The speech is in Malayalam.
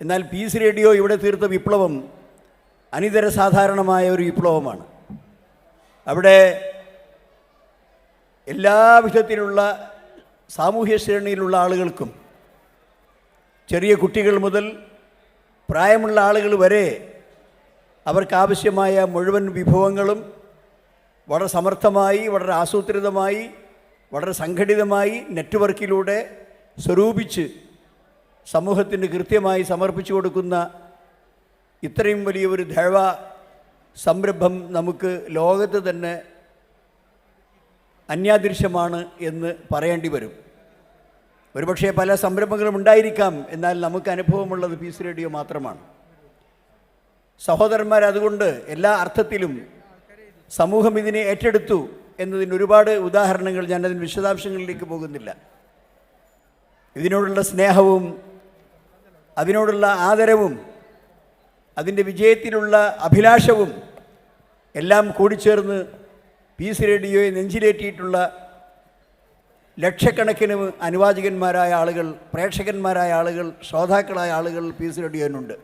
എന്നാൽ പീസ് റേഡിയോ ഇവിടെ തീർത്ത വിപ്ലവം അനിതര സാധാരണമായ ഒരു വിപ്ലവമാണ്. അവിടെ എല്ലാ വിധത്തിലുള്ള സാമൂഹ്യ ശ്രേണിയിലുള്ള ആളുകൾക്കും ചെറിയ കുട്ടികൾ മുതൽ പ്രായമുള്ള ആളുകൾ വരെ അവർക്കാവശ്യമായ മുഴുവൻ വിഭവങ്ങളും വളരെ സമർത്ഥമായി വളരെ ആസൂത്രിതമായി വളരെ സംഘടിതമായി നെറ്റ്വർക്കിലൂടെ സ്വരൂപിച്ച് സമൂഹത്തിന് കൃത്യമായി സമർപ്പിച്ചു കൊടുക്കുന്ന ഇത്രയും വലിയൊരു ദൈവ സംരംഭം നമുക്ക് ലോകത്ത് തന്നെ അന്യാദൃശ്യമാണ് എന്ന് പറയേണ്ടി വരും. ഒരുപക്ഷെ പല സംരംഭങ്ങളും ഉണ്ടായിരിക്കാം എന്നാൽ നമുക്ക് അനുഭവമുള്ളത് പീസ് റേഡിയോ മാത്രമാണ്. സഹോദരന്മാർ അതുകൊണ്ട് എല്ലാ അർത്ഥത്തിലും സമൂഹം ഇതിനെ ഏറ്റെടുത്തു എന്നതിന് ഒരുപാട് ഉദാഹരണങ്ങൾ ഞാനതിന് വിശദാംശങ്ങളിലേക്ക് പോകുന്നില്ല. ഇതിനോടുള്ള സ്നേഹവും അതിനോടുള്ള ആദരവും അതിന്റെ വിജയത്തിനുള്ള അഭിലാഷവും എല്ലാം കൂടിച്ചേർന്ന് പീസ് റേഡിയോയെ നെഞ്ചിലേറ്റിയിട്ടുള്ള ലക്ഷക്കണക്കിന് അനുവാചകന്മാരായ ആളുകൾ പ്രേക്ഷകന്മാരായ ആളുകൾ ശ്രോതാക്കളായ ആളുകൾ പീസ് റേഡിയോനുണ്ട്